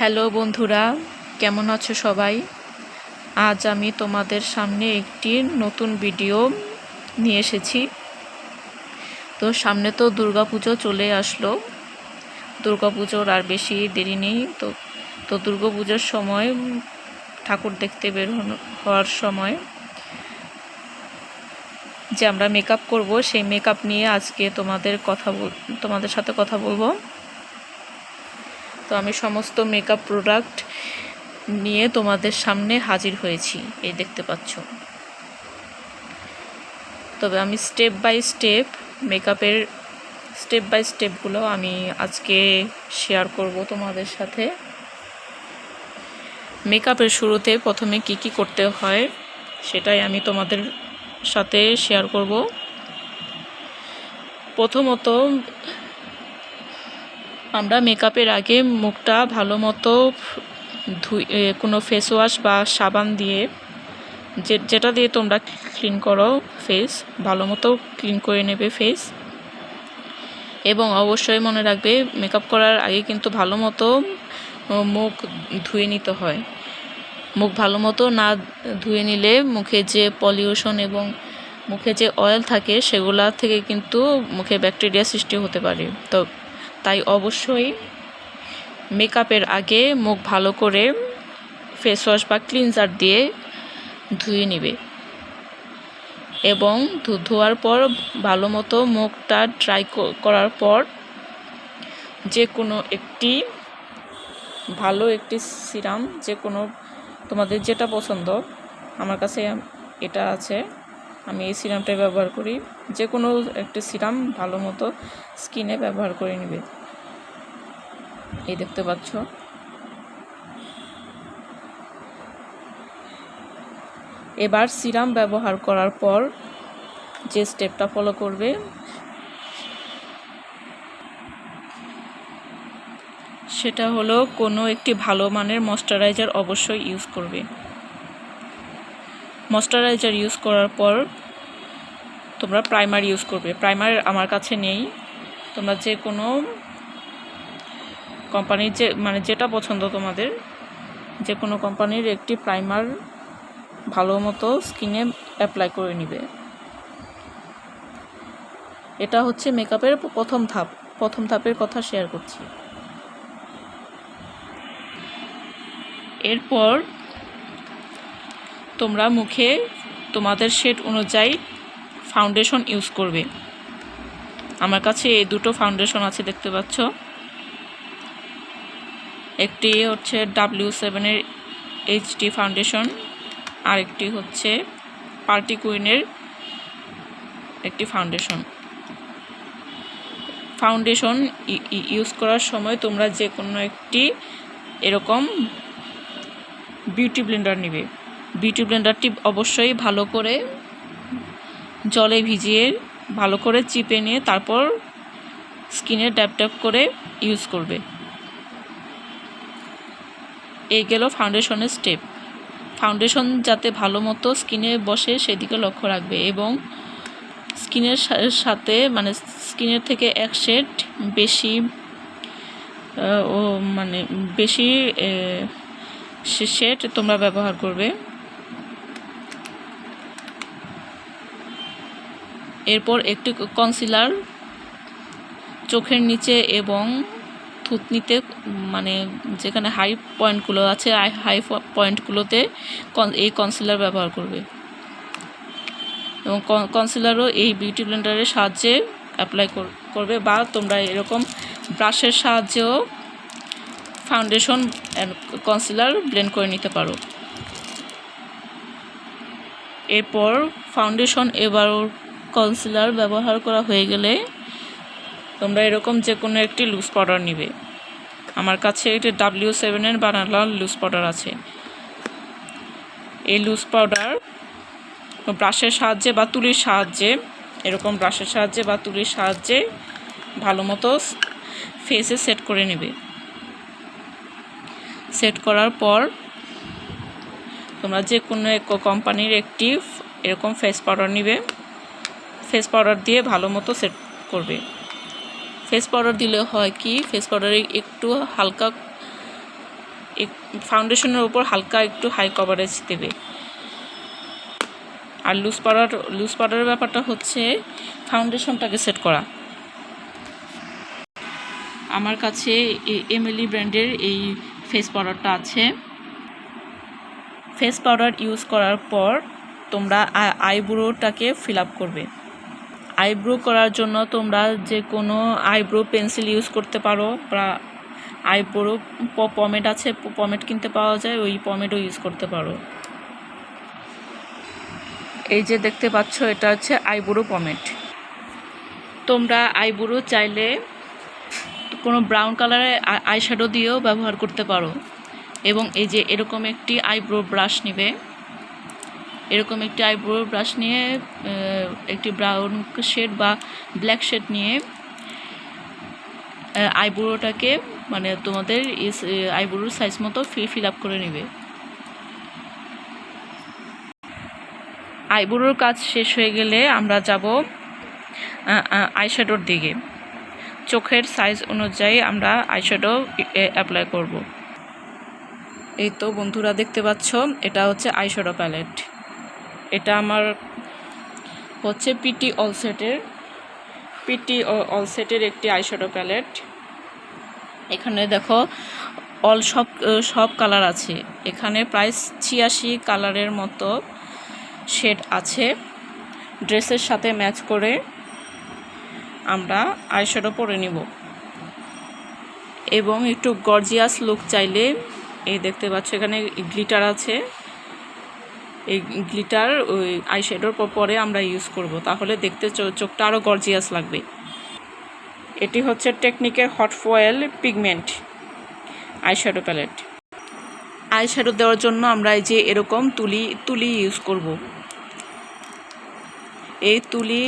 Hello বন্ধুরা, কেমন আছো সবাই? আজ আমি তোমাদের সামনে একটি নতুন ভিডিও নিয়ে এসেছি। তো সামনে তো দুর্গাপুজো চলে আসলো। দুর্গাপুজোর আর বেশি দেরি নেই। তো তো দুর্গাপুজোর সময় ঠাকুর দেখতে বের হওয়ার সময় যে আমরা মেকআপ করব, সেই মেকআপ নিয়ে আজকে তোমাদের কথা বল, তোমাদের সাথে কথা বলব। তো আমি সমস্ত মেকআপ প্রোডাক্ট নিয়ে তোমাদের সামনে হাজির হয়েছি, এই দেখতে পাচ্ছ। তবে আমি স্টেপ বাই স্টেপ মেকআপের স্টেপ বাই স্টেপগুলো আমি আজকে শেয়ার করব তোমাদের সাথে। মেকআপের শুরুতে প্রথমে কি কি করতে হয় সেটাই আমি তোমাদের সাথে শেয়ার করব। প্রথমত আমরা মেকআপের আগে মুখটা ভালো মতো ধুই কোনো ফেস ওয়াশ বা সাবান দিয়ে, যে, যেটা দিয়ে তোমরা ক্লিন করো ফেস ভালো মতো ক্লিন করে নেবে ফেস এবং অবশ্যই মনে রাখবে মেকআপ করার আগে কিন্তু ভালো মতো মুখ ধুয়ে নিতে হয়। মুখ ভালো মতো না ধুয়ে নিলে মুখে যে পলিউশন এবং মুখে যে অয়েল থাকে, সেগুলা থেকে কিন্তু মুখে ব্যাকটেরিয়া সৃষ্টি হতে পারে। তো তাই অবশ্যই মেকআপের আগে মুখ ভালো করে ফেস ওয়াশ বা ক্লিনজার দিয়ে ধুয়ে নেবে। এবং ধোয়ার পর ভালো মতো মুখটা ড্রাই করার পর যে কোনো একটি ভালো একটি সিরাম যে কোনো তোমাদের যেটা পছন্দ, আমার কাছে এটা আছে। আমি এই সিরামটাই ব্যবহার করি। যে কোনো একটি সিরাম ভালো মতো স্কিনে ব্যবহার করে নেবে। এই দেখতে পাচ্ছ। এবার সিরাম ব্যবহার করার পর যে স্টেপটা ফলো করবে, সেটা হলো কোনো একটি ভালো মানের ময়শ্চারাইজার অবশ্যই ইউজ করবে। ময়শ্চারাইজার ইউজ করার পর তোমরা প্রাইমার ইউজ করবে। প্রাইমার আমার কাছে নেই। তোমরা যে কোনো কোম্পানির যে মানে যেটা পছন্দ তোমাদের, যে কোনো কোম্পানির একটি প্রাইমার ভালো মতো স্কিনে অ্যাপ্লাই করে নিবে। এটা হচ্ছে মেকআপের প্রথম ধাপ, প্রথম ধাপের কথা শেয়ার করছি। এরপর তোমরা মুখে তোমাদের শেড অনুযায়ী ফাউন্ডেশন ইউজ করবে। আমার কাছে এই দুটো ফাউন্ডেশন আছে, দেখতে পাচ্ছ? একটি হচ্ছে ডাব্লিউ সেভেনের এইচডি ফাউন্ডেশন আরেকটি হচ্ছে পার্টি কুইনের একটি ফাউন্ডেশন ফাউন্ডেশন ইউজ করার সময় তোমরা যে কোনো একটি এরকম বিউটি ব্লেন্ডার নেবে। বিউটি ব্লেন্ডারটি অবশ্যই ভালো করে জলে ভিজিয়ে, ভালো করে চিপে নিয়ে তারপর স্কিনে ড্যাপ ড্যাপ করে ইউজ করবে। এই গেল ফাউন্ডেশনের স্টেপ। ফাউন্ডেশন যাতে ভালো মতো স্কিনে বসে সেদিকে লক্ষ্য রাখবে এবং স্কিনের সাথে মানে স্কিনের থেকে এক শেড বেশি ও মানে বেশি শেড তোমরা ব্যবহার করবে। এরপর একটি কনসিলার চোখের নিচে এবং থুতনিতে মানে যেখানে হাই পয়েন্টগুলো আছে হাই পয়েন্টগুলোতে এই কনসিলার ব্যবহার করবে। এবং কনসিলারও এই বিউটি ব্লেন্ডারের সাহায্যে অ্যাপ্লাই করবে বা তোমরা এরকম ব্রাশের সাহায্যেও ফাউন্ডেশন কনসিলার ব্লেন্ড করে নিতে পারো। এরপর ফাউন্ডেশন এবার কনসিলার ব্যবহার করা হয়ে গেলে তোমরা এরকম যে কোনো একটি লুজ পাউডার নিবে। আমার কাছে একটি ডাব্লিউ সেভেনের বানালা লুজ পাউডার আছে। এই লুজ পাউডার ব্রাশের সাহায্যে বা তুলির সাহায্যে, এরকম ব্রাশের সাহায্যে বা তুলির সাহায্যে ভালো মতো ফেসে সেট করে নেবে। সেট করার পর তোমরা যে কোনো এক কোম্পানির একটি এরকম ফেস পাউডার নিবে। ফেস পাউডার দিয়ে ভালো মতো সেট করবে। ফেস পাউডার দিলে হয় কি? ফেস পাউডারে একটু হালকা ফাউন্ডেশনের উপর হালকা একটু হাই কভারেজ দেবে। আর লুজ পাউডার লুজ পাউডারের ব্যাপারটা হচ্ছে ফাউন্ডেশনটাকে সেট করা। আমার কাছে এমএলই ব্র্যান্ডের এই ফেস পাউডারটা আছে। ফেস পাউডার ইউজ করার পর তোমরা আইব্রোটাকে ফিল আপ করবে। আইব্রো করার জন্য তোমরা যে কোনো আইব্রো পেন্সিল ইউজ করতে পারো বা আইব্রো পমেট আছে পমেট কিনতে পাওয়া যায়, ওই পমেটও ইউজ করতে পারো। এই যে দেখতে পাচ্ছ, এটা হচ্ছে আইব্রো পমেট। তোমরা আইব্রো চাইলে কোনো ব্রাউন কালারের আইশ্যাডো দিয়েও ব্যবহার করতে পারো। এবং এই যে এরকম একটি আইব্রো ব্রাশ নেবে। এরকম একটি আইব্রো ব্রাশ নিয়ে একটি ব্রাউন শেড বা ব্ল্যাক শেড নিয়ে আইব্রোটাকে মানে তোমাদের আইব্রোর সাইজ মতো ফিল আপ করে নেবে। আইব্রোর কাজ শেষ হয়ে গেলে আমরা যাব আইশ্যাডোর দিকে। চোখের সাইজ অনুযায়ী আমরা আইশ্যাডো অ্যাপ্লাই করব। এই তো বন্ধুরা দেখতে পাচ্ছ, এটা হচ্ছে আইশ্যাডো প্যালেট এটা আমার হচ্ছে পিটি অলসেটের পিটি অলসেটের একটি আইশ্যাডো প্যালেট এখানে দেখো অল সব সব কালার আছে। এখানে প্রায় ছিয়াশি কালারের মতো শেড আছে। ড্রেসের সাথে ম্যাচ করে আমরা আইশ্যাডো পরে নিব। এবং একটু গর্জিয়াস লুক চাইলে, এই দেখতে পাচ্ছ এখানে গ্লিটার আছে। এই গ্লিটার, ওই আইশ্যাডোর পরে আমরা ইউজ করব। তাহলে দেখতে চোখটা আরও গর্জিয়াস লাগবে। এটি হচ্ছে টেকনিকের hot foil pigment, eyeshadow palette. Eyeshadow দেওয়ার জন্য আমরা এই যে এরকম তুলি তুলি ইউজ করব। এই তুলি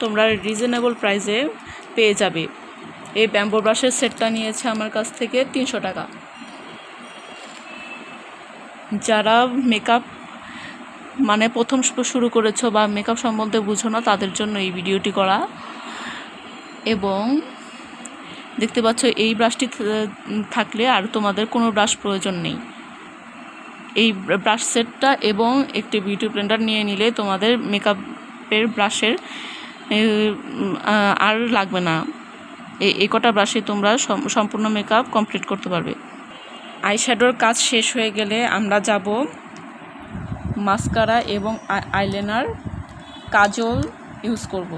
তোমরা রিজনেবল প্রাইসে পেয়ে যাবে। এই ব্যাম্বো ব্রাশের সেটটা নিয়েছে আমার কাছ থেকে তিনশো টাকা। যারা মেকআপ মানে প্রথম শুরু করেছ বা মেকআপ সম্বন্ধে বুঝো না, তাদের জন্য এই ভিডিওটি করা। এবং দেখতে পাচ্ছ, এই ব্রাশটি থাকলে আর তোমাদের কোনো ব্রাশ প্রয়োজন নেই। এই ব্রাশ সেটটা এবং একটি বিউটি ব্লেন্ডার নিয়ে নিলে তোমাদের মেকআপের ব্রাশের আর লাগবে না। এই কটা ব্রাশে তোমরা সম্পূর্ণ মেকআপ কমপ্লিট করতে পারবে। আইশ্যাডোর কাজ শেষ হয়ে গেলে আমরা যাব মাস্কারা এবং আইলাইনার কাজল ইউজ করব।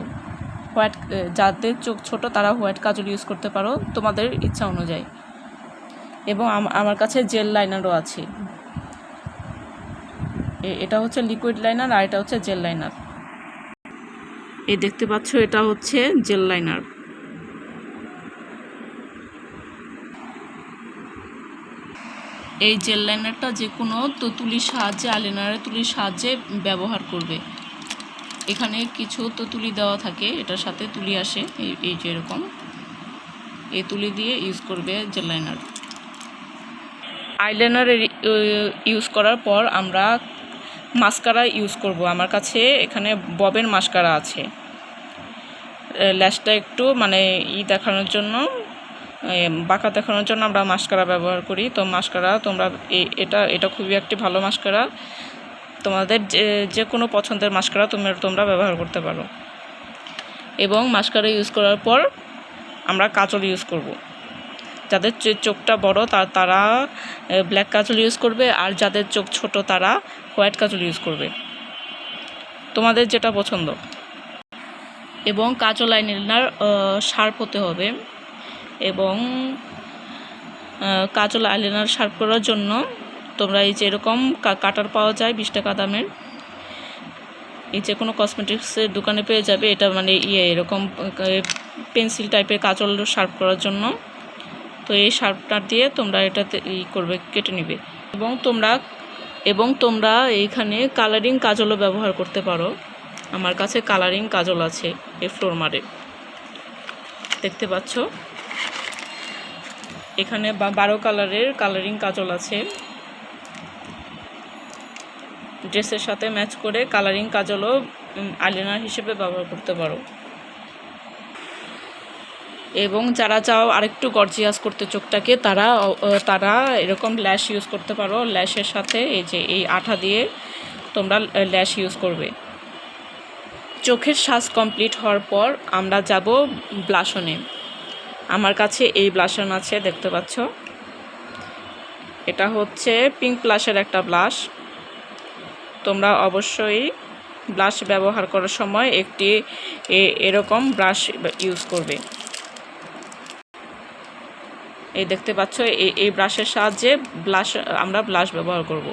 হোয়াইট যাদের চোখ ছোট তারা হোয়াইট কাজল ইউজ করতে পারো, তোমাদের ইচ্ছা অনুযায়ী। এবং আমার কাছে জেল লাইনারও আছে। এটা হচ্ছে লিকুইড লাইনার আর এটা হচ্ছে জেল লাইনার। এই দেখতে পাচ্ছ, এটা হচ্ছে জেল লাইনার। এই জেল লাইনারটা যে কোনো তো তুলির সাহায্যে আইলাইনারের তুলির সাহায্যে ব্যবহার করবে। এখানে কিছু তো তুলি দেওয়া থাকে, এটার সাথে তুলি আসে, এই যে এরকম। এই তুলি দিয়ে ইউজ করবে জেল লাইনার আইলাইনার ইউজ করার পর আমরা মাস্কারা ইউজ করব। আমার কাছে এখানে ববের মাস্কারা আছে। ল্যাশটা একটু মানে ই দেখানোর জন্য বাঁকা দেখানোর জন্য আমরা মাস্কারা ব্যবহার করি। তো মাস্কারা, তোমরা এটা এটা খুবই একটি ভালো মাস্কারা। তোমাদের যে যে কোনো পছন্দের মাস্কারা তোমরা তোমরা ব্যবহার করতে পারো। এবং মাস্কারা ইউজ করার পর আমরা কাজল ইউজ করব। যাদের চোখটা বড় তারা ব্ল্যাক কাজল ইউজ করবে। আর যাদের চোখ ছোট, তারা হোয়াইট কাজল ইউজ করবে। তোমাদের যেটা পছন্দ। এবং কাজল আইলাইনার শার্প হতে হবে। এবং কাজল আইলাইনার শার্প করার জন্য তোমরা এই যে এরকম কাটার পাওয়া যায় বিশ টাকা দামের। এই যে কোনো কসমেটিক্সের দোকানে পেয়ে যাবে, এটা মানে ইয়ে এরকম পেন্সিল টাইপের কাজল শার্প করার জন্য। তো এই শার্পটা দিয়ে তোমরা এটাতে ই করবে, কেটে নিবে। এবং তোমরা এবং তোমরা এইখানে কালারিং কাজলও ব্যবহার করতে পারো। আমার কাছে কালারিং কাজল আছে এই ফ্লোর মারে দেখতে পাচ্ছ? এখানে বারো কালারের কালারিং কাজল আছে। ড্রেসের সাথে ম্যাচ করে কালারিং কাজলও আইলাইনার হিসেবে ব্যবহার করতে পারো। এবং যারা চাও আরেকটু গর্জিয়াস করতে চোখটাকে, তারা তারা এরকম ল্যাশ ইউজ করতে পারো। ল্যাশের সাথে এই যে এই আঠা দিয়ে তোমরা ল্যাশ ইউজ করবে। চোখের শ্বাস কমপ্লিট হওয়ার পর আমরা যাব ব্লাশনে আমার কাছে এই ব্লাশন আছে দেখতে পাচ্ছ। এটা হচ্ছে পিঙ্ক প্লাসের একটা ব্লাশ তোমরা অবশ্যই ব্লাশ ব্যবহার করার সময় একটি এরকম ব্রাশ ইউজ করবে। এই দেখতে পাচ্ছ এই ব্রাশের সাহায্যে ব্লাশ আমরা ব্লাশ ব্যবহার করব।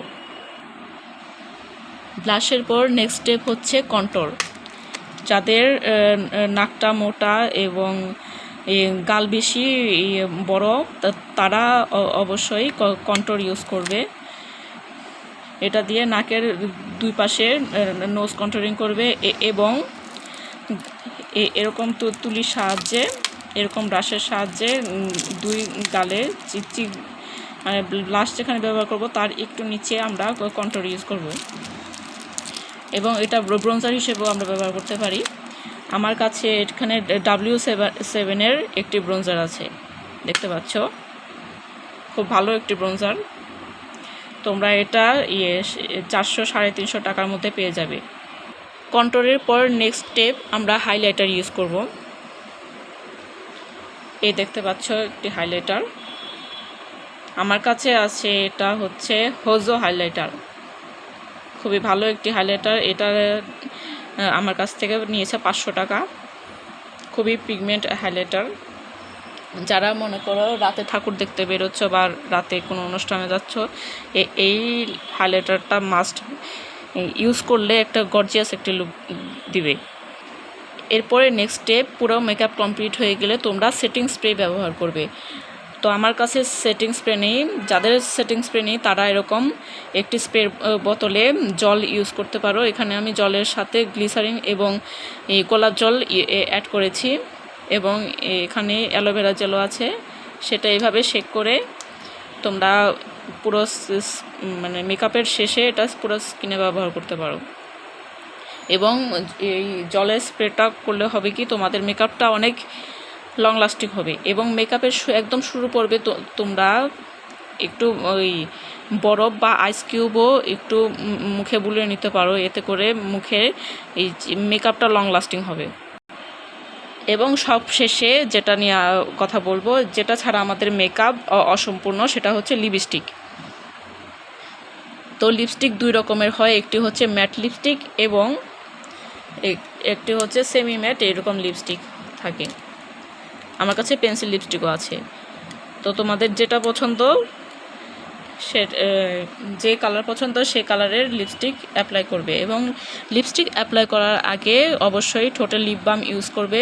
ব্লাশের পর নেক্সট স্টেপ হচ্ছে কন্ট্রোল যাদের নাকটা মোটা এবং গাল বেশি বড় তারা অবশ্যই কন্ট্রোল ইউজ করবে। এটা দিয়ে নাকের দুই পাশে নোজ কন্ট্রোলিং করবে এবং এরকম তুলির সাহায্যে, এরকম ব্রাশের সাহায্যে দুই গালে চিকচিক মানে ব্লাশ যেখানে ব্যবহার করব, তার একটু নিচে আমরা কন্ট্রোল ইউজ করব। এবং এটা ব্রোঞ্জার হিসেবেও আমরা ব্যবহার করতে পারি। আমার কাছে এখানে ডাব্লিউ সেভেনের একটি ব্রোঞ্জার আছে। দেখতে পাচ্ছ? খুব ভালো একটি ব্রোঞ্জার তোমরা এটা ইয়ে চারশো সাড়ে তিনশো টাকার মধ্যে পেয়ে যাবে। কন্ট্রোলের পর নেক্সট স্টেপ আমরা হাইলাইটার ইউজ করব। এই দেখতে পাচ্ছ একটি হাইলাইটার আমার কাছে আছে এটা হচ্ছে হোজো হাইলাইটার খুবই ভালো একটি হাইলাইটার এটা আমার কাছ থেকে নিয়েছে পাঁচশো টাকা। খুবই পিগমেন্ট হাইলাইটার যারা মনে করো রাতে ঠাকুর দেখতে বেরোচ্ছ বা রাতে কোনো অনুষ্ঠানে যাচ্ছ এই হাইলাইটারটা মাস্ট ইউজ করলে একটা গর্জিয়াস একটি লুক দিবে। এরপরে নেক্সট স্টেপ পুরো মেকআপ কমপ্লিট হয়ে গেলে তোমরা সেটিং স্প্রে ব্যবহার করবে। তো আমার কাছে সেটিং স্প্রে নেই। যাদের সেটিং স্প্রে নেই, তারা এরকম একটি স্প্রে বোতলে জল ইউজ করতে পারো। এখানে আমি জলের সাথে গ্লিসারিন এবং গোলাপ জল অ্যাড করেছি এবং এখানে অ্যালোভেরা জেলও আছে। সেটা এইভাবে শেক করে তোমরা পুরো মানে মেকআপের শেষে এটা পুরো স্কিনে ব্যবহার করতে পারো। এবং এই জলের স্প্রেটা করলে হবে কি, তোমাদের মেকআপটা অনেক লং লাস্টিং হবে। এবং মেকআপের একদম শুরু পর্বে তোমরা একটু ওই বরফ বা আইস কিউবও একটু মুখে বুলিয়ে নিতে পারো। এতে করে মুখে এই মেকআপটা লং লাস্টিং হবে। এবং সব শেষে যেটা নিয়ে কথা বলব, যেটা ছাড়া আমাদের মেকআপ অসম্পূর্ণ, সেটা হচ্ছে লিপস্টিক তো লিপস্টিক দুই রকমের হয়। একটি হচ্ছে ম্যাট লিপস্টিক এবং একটি হচ্ছে সেমি ম্যাট এরকম লিপস্টিক থাকে। আমার কাছে পেন্সিল লিপস্টিকও আছে। তো তোমাদের যেটা পছন্দ, সে যে কালার পছন্দ, সে কালারের লিপস্টিক অ্যাপ্লাই করবে। এবং লিপস্টিক অ্যাপ্লাই করার আগে অবশ্যই ঠোঁটে লিপ বাম ইউজ করবে।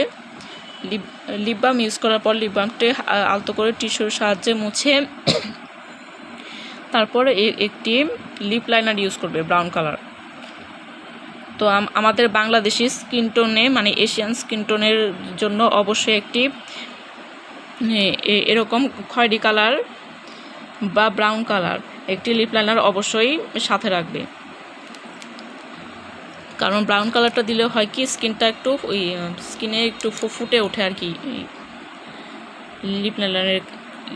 লিপ লিপ বাম ইউজ করার পর লিপ বামটি আলতো করে টিস্যুর সাহায্যে মুছে তারপর একটি লিপ লাইনার ইউজ করবে ব্রাউন কালার তো আমাদের বাংলাদেশি স্কিন টোনে মানে এশিয়ান স্কিন টোনের জন্য অবশ্যই একটি এরকম খয়েরি কালার বা ব্রাউন কালার, একটি লিপ লাইনার অবশ্যই সাথে রাখবে। কারণ ব্রাউন কালারটা দিলে হয় কি, স্কিনটা একটু ওই, স্কিনে একটু ফুটে ওঠে আর কি লিপ লাইনারের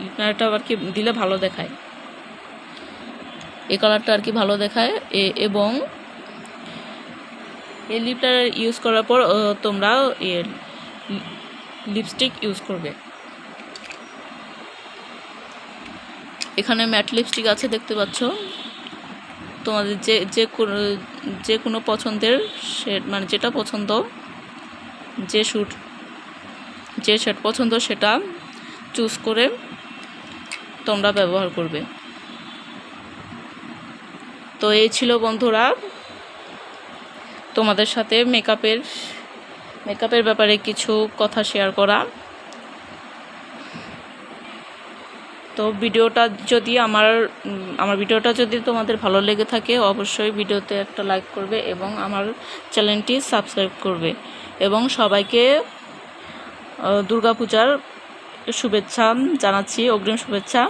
লিপ লাইনারটা আর কি দিলে ভালো দেখায়। এই কালারটা আর কি ভালো দেখায় এবং এই লিপ লাইনার ইউজ করার পর তোমরা লিপস্টিক ইউজ করবে। এখানে ম্যাট লিপস্টিক আছে, দেখতে পাচ্ছ। তোমাদের যে যে কোনো যে কোনো পছন্দের শেড মানে যেটা পছন্দ, যে শ্যুট যে শেড পছন্দ সেটা চুজ করে তোমরা ব্যবহার করবে। তো এই ছিল বন্ধুরা। তোমাদের সাথে মেকআপের মেকআপের ব্যাপারে কিছু কথা শেয়ার করা। তো ভিডিওটা যদি আমার আমার ভিডিওটা যদি তোমাদের ভালো লেগে থাকে, অবশ্যই ভিডিওতে একটা লাইক করবে এবং আমার চ্যানেলটি সাবস্ক্রাইব করবে। এবং সবাইকে দুর্গাপূজার শুভেচ্ছা জানাচ্ছি, অগ্রিম শুভেচ্ছা।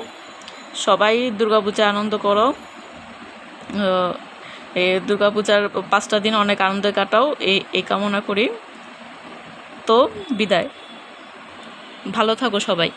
সবাই দুর্গাপূজা আনন্দ করো। দুর্গাপূজার পাঁচটা দিন অনেক আনন্দে কাটাও। এই এই কামনা করি। তো, বিদায়। ভালো থাকো সবাই।